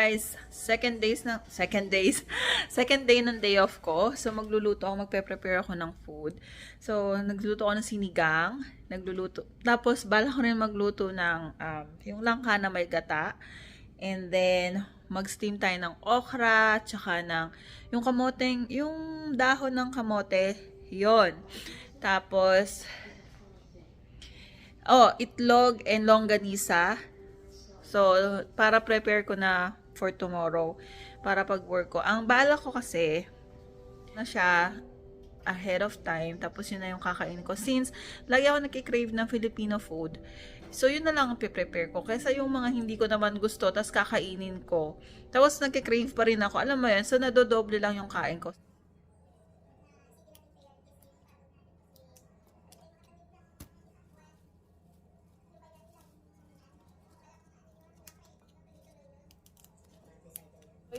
guys, second days na, second days, second day ng day off ko. So, magluluto ako, magpe-prepare ako ng food. So, nagluluto ako ng sinigang, nagluluto, tapos bala ko rin magluto ng, um, yung langka na may gata. And then, mag-steam tayo ng okra, tsaka ng, yung kamoteng, yung dahon ng kamote, yon Tapos, oh, itlog and longganisa. So, para prepare ko na for tomorrow. Para pag work ko. Ang bala ko kasi, na siya ahead of time. Tapos yun na yung kakain ko. Since, lagi ako nagkikrave ng Filipino food. So, yun na lang ang prepare ko. Kaysa yung mga hindi ko naman gusto, tapos kakainin ko. Tapos nagkikrave pa rin ako. Alam mo yun, so nadodoble lang yung kain ko.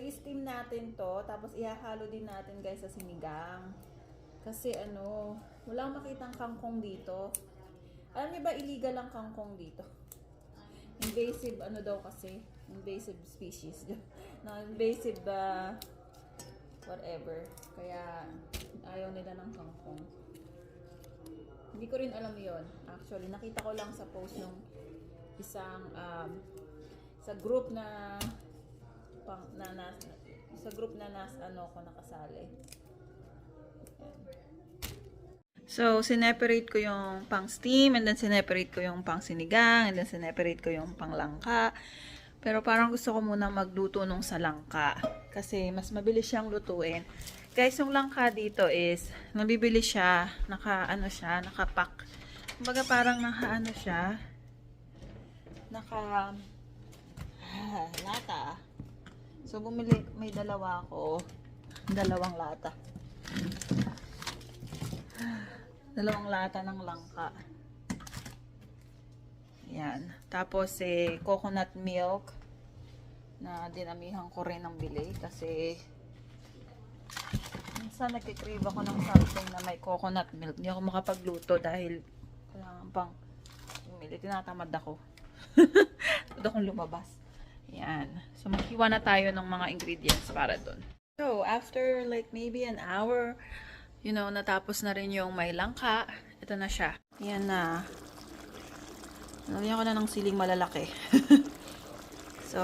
I-steam natin to, tapos ihahalo din natin guys sa sinigang. Kasi ano, wala akong makitang kangkong dito. Alam niyo ba illegal ang kangkong dito? Invasive ano daw kasi? Invasive species. na invasive uh, whatever. Kaya ayaw nila ng kangkong. Hindi ko rin alam yon Actually, nakita ko lang sa post ng isang um, sa group na pang na, na sa group na nas ano ko nakasali. So, sineperate ko yung pang steam and then sineperate ko yung pang sinigang and then sineperate ko yung pang langka. Pero parang gusto ko muna magluto nung sa langka kasi mas mabilis siyang lutuin. Guys, yung langka dito is mabibili siya, naka ano siya, nakapak. Kumbaga parang naka ano siya, naka ah, lata. So, bumili, may dalawa ako. Dalawang lata. Dalawang lata ng langka. Yan. Tapos, eh, coconut milk na dinamihan ko rin ng bili kasi minsan nagkikrave ako ng something na may coconut milk. Hindi ako makapagluto dahil kailangan pang umili. Tinatamad ako. Tinatamad akong lumabas. Yan. So, maghiwa na tayo ng mga ingredients para dun. So, after like maybe an hour, you know, natapos na rin yung may langka. Ito na siya. Yan na. Lagyan ko na ng siling malalaki. so,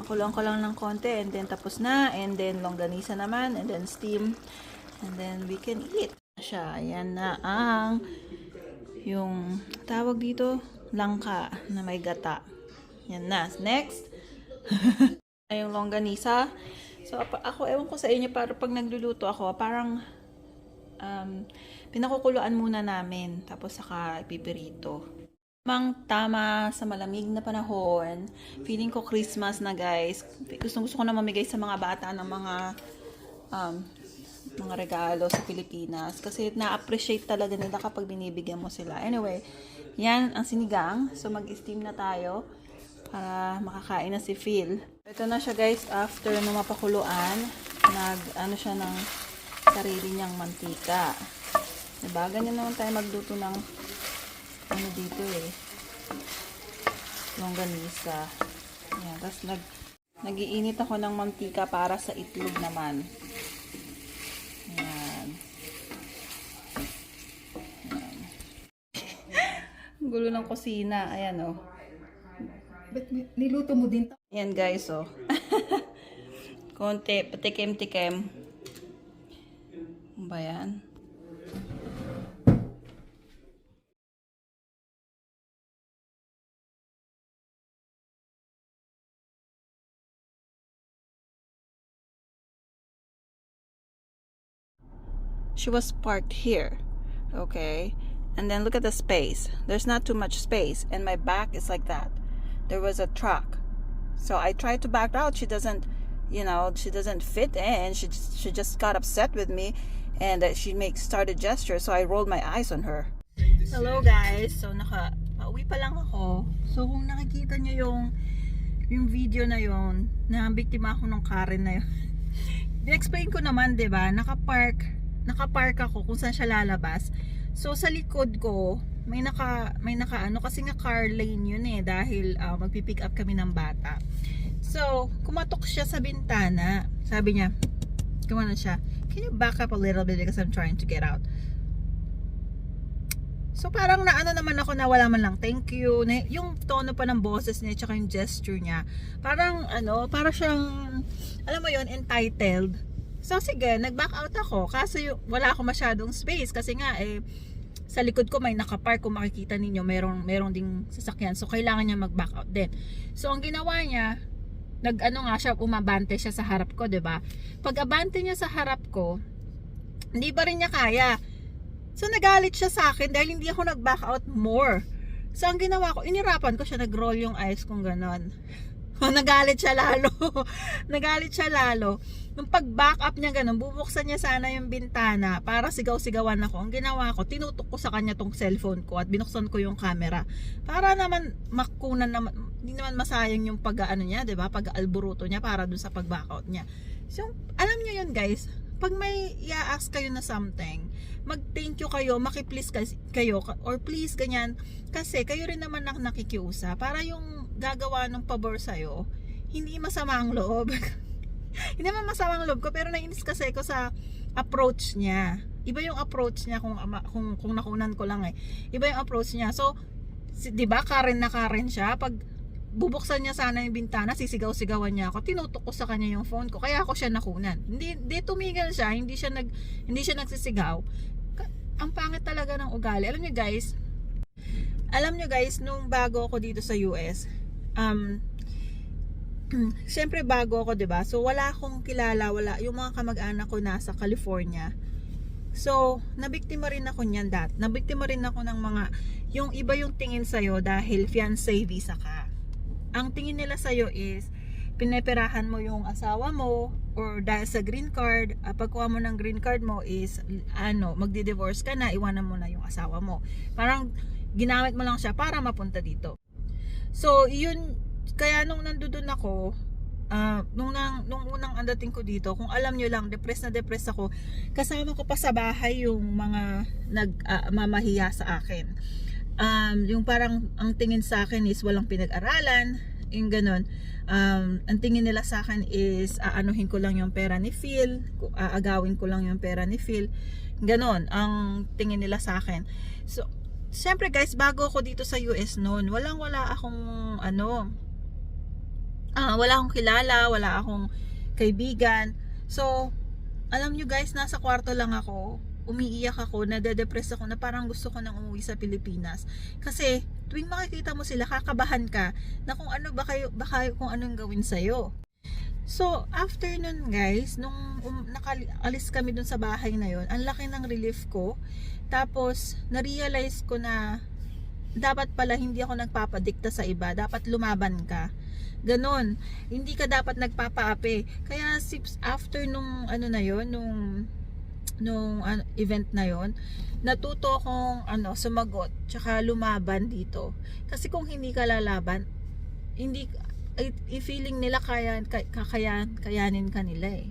makulong ko lang ng konti and then tapos na. And then longganisa naman and then steam. And then we can eat. Siya. Yan na ang yung tawag dito, langka na may gata. Yan na. Next. Ay, yung longganisa. So, ako, ewan ko sa inyo, para pag nagluluto ako, parang um, pinakukuluan muna namin. Tapos, saka ipipirito. Mang tama sa malamig na panahon. Feeling ko Christmas na, guys. Gusto, gusto ko na mamigay sa mga bata ng mga um, mga regalo sa Pilipinas. Kasi na-appreciate talaga nila kapag binibigyan mo sila. Anyway, yan ang sinigang. So, mag-steam na tayo para makakain na si Phil. Ito na siya guys, after nung mapakuluan, nag, ano siya ng sarili niyang mantika. Diba? Ganyan naman tayo magluto ng ano dito eh. Longganisa. Yan. Tapos nag, nagiinit ako ng mantika para sa itlog naman. Yan. Yan. Ang gulo ng kusina. Ayan oh. Ba't niluto mo din to? Yan guys, oh. Konti, patikim-tikim. Ba yan? She was parked here. Okay? And then look at the space. There's not too much space. And my back is like that. There was a truck. So I tried to back out. She doesn't, you know, she doesn't fit in. She she just got upset with me, and she makes started gesture. So I rolled my eyes on her. Hello guys. So naka pauwi pa lang ako. So kung nakikita niyo yung yung video na yon na biktima ako ng Karen na yun. I-explain ko naman, 'di ba? Naka-park, naka-park ako kung saan siya lalabas. So sa likod ko, may naka may naka ano kasi nga car lane yun eh dahil uh, magpi-pick up kami ng bata. So, kumatok siya sa bintana. Sabi niya, kumana siya, can you back up a little bit because I'm trying to get out. So parang naano naman ako na wala man lang thank you. Na, yung tono pa ng boses niya tsaka yung gesture niya. Parang ano, para siyang alam mo yon entitled. So sige, nag-back out ako kasi wala ako masyadong space kasi nga eh sa likod ko may nakapark kung makikita ninyo merong merong ding sasakyan so kailangan niya mag-back out din. So ang ginawa niya nag ano nga siya umabante siya sa harap ko, 'di ba? Pag abante niya sa harap ko, hindi pa rin niya kaya. So nagalit siya sa akin dahil hindi ako nag-back out more. So ang ginawa ko, inirapan ko siya, nag-roll yung eyes kong ganon. nagalit siya lalo. nagalit siya lalo. Nung pag-back up niya ganon, bubuksan niya sana yung bintana para sigaw-sigawan ako. Ang ginawa ko, tinutok ko sa kanya tong cellphone ko at binuksan ko yung camera. Para naman makunan naman, hindi naman masayang yung pag-ano niya, 'di ba? Pag-alburuto niya para dun sa pag-back out niya. So, alam niyo yun guys, pag may i-ask kayo na something, mag-thank you kayo, maki-please kayo, ka- or please ganyan, kasi kayo rin naman ang nakikiusa para yung gagawa ng pabor sa'yo, hindi masama ang loob. hindi naman masama ang loob ko, pero nainis kasi ko sa approach niya. Iba yung approach niya kung, kung, kung nakunan ko lang eh. Iba yung approach niya. So, si, di ba, Karen na Karen siya. Pag bubuksan niya sana yung bintana, sisigaw-sigawan niya ako. Tinutok ko sa kanya yung phone ko. Kaya ako siya nakunan. Hindi, hindi tumigil siya. Hindi siya, nag, hindi siya nagsisigaw. Ang pangit talaga ng ugali. Alam niyo guys, alam niyo guys, nung bago ako dito sa US, um, Siyempre bago ako, 'di ba? So wala akong kilala, wala yung mga kamag-anak ko nasa California. So, nabiktima rin ako niyan dat. Nabiktima rin ako ng mga yung iba yung tingin sa dahil fiancé visa ka. Ang tingin nila sa is pineperahan mo yung asawa mo or dahil sa green card, uh, pagkuha mo ng green card mo is ano, magdi-divorce ka na, iwanan mo na yung asawa mo. Parang ginamit mo lang siya para mapunta dito. So, yun kaya nung nandoon ako, ah, nung, nang, nung unang andating ko dito, kung alam nyo lang, depressed na depressed ako, kasama ko pa sa bahay yung mga nagmamahiya sa akin. Um, yung parang ang tingin sa akin is walang pinag-aralan, yung ganun. Um, ang tingin nila sa akin is aanuhin ko lang yung pera ni Phil, aagawin ko lang yung pera ni Phil. Ganon ang tingin nila sa akin. So, Siyempre guys, bago ako dito sa US noon, walang wala akong ano, ah, wala akong kilala, wala akong kaibigan. So, alam nyo guys, nasa kwarto lang ako, umiiyak ako, nade-depress ako na parang gusto ko nang umuwi sa Pilipinas. Kasi, tuwing makikita mo sila, kakabahan ka na kung ano ba kayo, baka kung anong gawin sa'yo. So, after nun guys, nung um, nakalis kami dun sa bahay na yon, ang laki ng relief ko. Tapos, na-realize ko na dapat pala hindi ako nagpapadikta sa iba, dapat lumaban ka. Ganon. Hindi ka dapat nagpapaapi. Kaya after nung ano na yon, nung nung ano, event na yon, natuto akong ano sumagot tsaka lumaban dito. Kasi kung hindi ka lalaban, hindi i-feeling nila kaya kay- kakayan kayanin ka nila eh.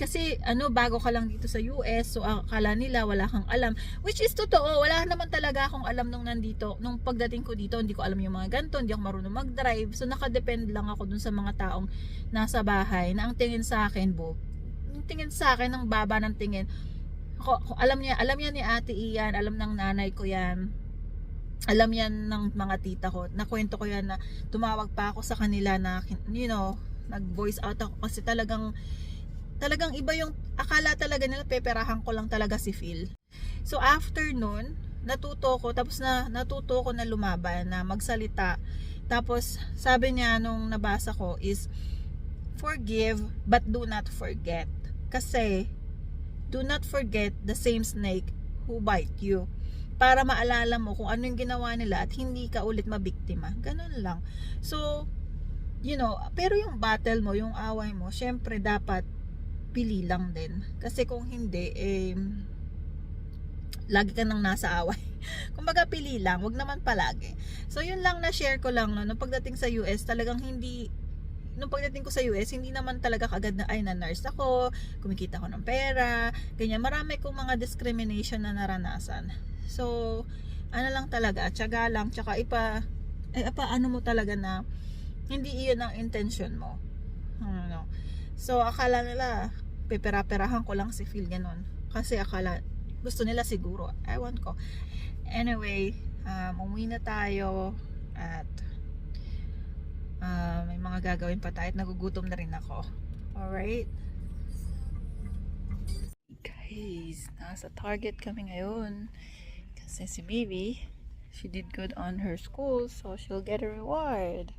Kasi ano bago ka lang dito sa US so akala nila wala kang alam which is totoo wala naman talaga akong alam nung nandito nung pagdating ko dito hindi ko alam yung mga ganto hindi ako marunong mag-drive so nakadepend lang ako dun sa mga taong nasa bahay na ang tingin sa akin bo yung tingin sa akin ng baba ng tingin ako, alam niya alam niya ni Ate Ian alam ng nanay ko yan. Alam yan ng mga tita ko. Nakwento ko yan na tumawag pa ako sa kanila na you know nag voice out ako kasi talagang talagang iba yung akala talaga nila peperahan ko lang talaga si Phil. So after nun natuto ko tapos na natuto ko na lumaban na magsalita. Tapos sabi niya nung nabasa ko is forgive but do not forget kasi do not forget the same snake who bite you para maalala mo kung ano yung ginawa nila at hindi ka ulit mabiktima. Ganun lang. So, you know, pero yung battle mo, yung away mo, syempre dapat pili lang din. Kasi kung hindi, eh, lagi ka nang nasa away. Kumbaga pili lang, wag naman palagi. So, yun lang na share ko lang, no, nung pagdating sa US, talagang hindi, nung pagdating ko sa US, hindi naman talaga kagad na, ay, na-nurse ako, kumikita ko ng pera, ganyan. Marami kong mga discrimination na naranasan. So, ano lang talaga, tiyaga lang, tsaka ipa, eh, pa ano mo talaga na, Hindi iyon ang intention mo. Ano. So, akala nila, pepera-perahan ko lang si Phil ganun. Kasi akala, gusto nila siguro. Ewan ko. Anyway, um, umuwi na tayo at ah, may mga gagawin pa tayo at nagugutom na rin ako. Alright? Guys, nasa Target kami ngayon. Kasi si Bibi, she did good on her school, so she'll get a reward.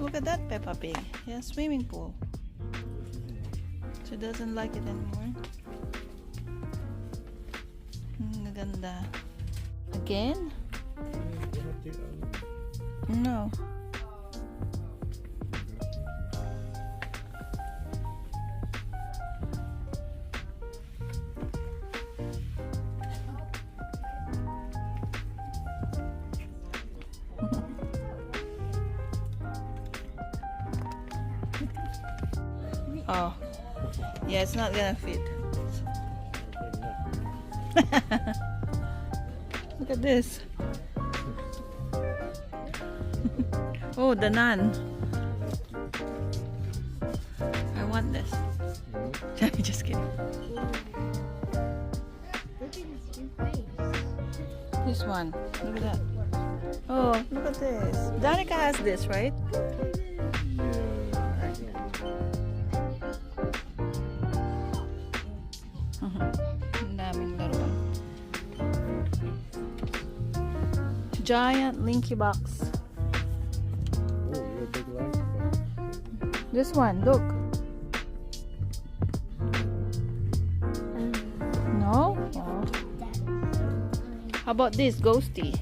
Look at that Peppa Pig. Yeah, swimming pool. She doesn't like it anymore. Hmm, ganda. Again? No. Oh. Yeah, it's not gonna fit. Look at this. oh, the nun. I want this. I'm mm-hmm. Just kidding. Look at his face. This one. Look at that. Oh, look at this. Danica has this, right? Giant Linky Box. This one, look. No? Oh. How about this, Ghosty?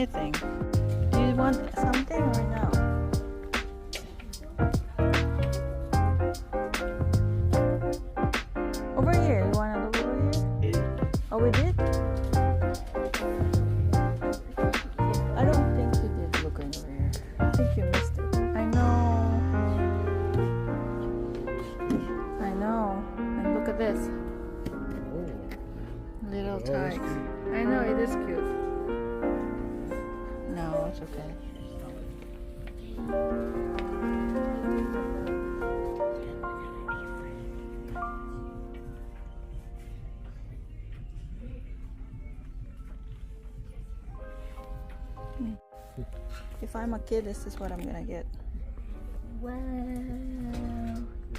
Anything. Do you want If I'm a kid, this is what I'm gonna get. Wow.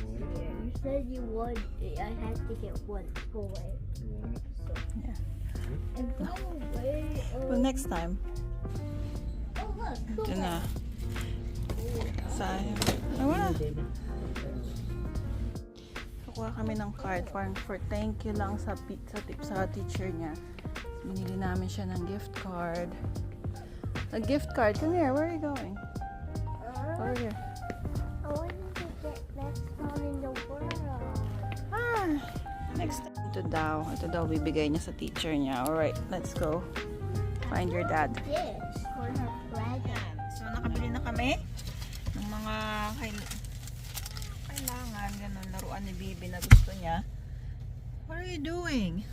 You said you would. I had to get one toy. So. Yeah. Way, Well, next time, oh look, look. na. Sayang. I wanna... Kukuha kami ng card parang for thank you lang sa, pi- sa tip sa teacher niya. Binili namin siya ng gift card. A gift card. Come here. Where are you going? Uh, Over here. I wanted to get best song in the world. Ah, next time. Ito daw. Ito daw bibigay niya sa teacher niya. Alright, let's go. Find your dad. This for her present. So, nakabili na kami ng mga kail- kailangan, ganun, laruan ni Bibi na gusto niya. What are you doing?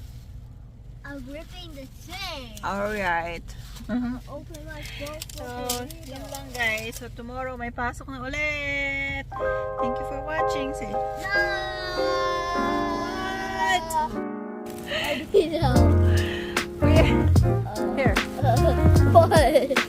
I'm ripping the thing. Alright. Open my book. so, yun lang guys. So, tomorrow may pasok na ulit. Thank you for watching. Say, No! What? I don't know. Uh, Here. what?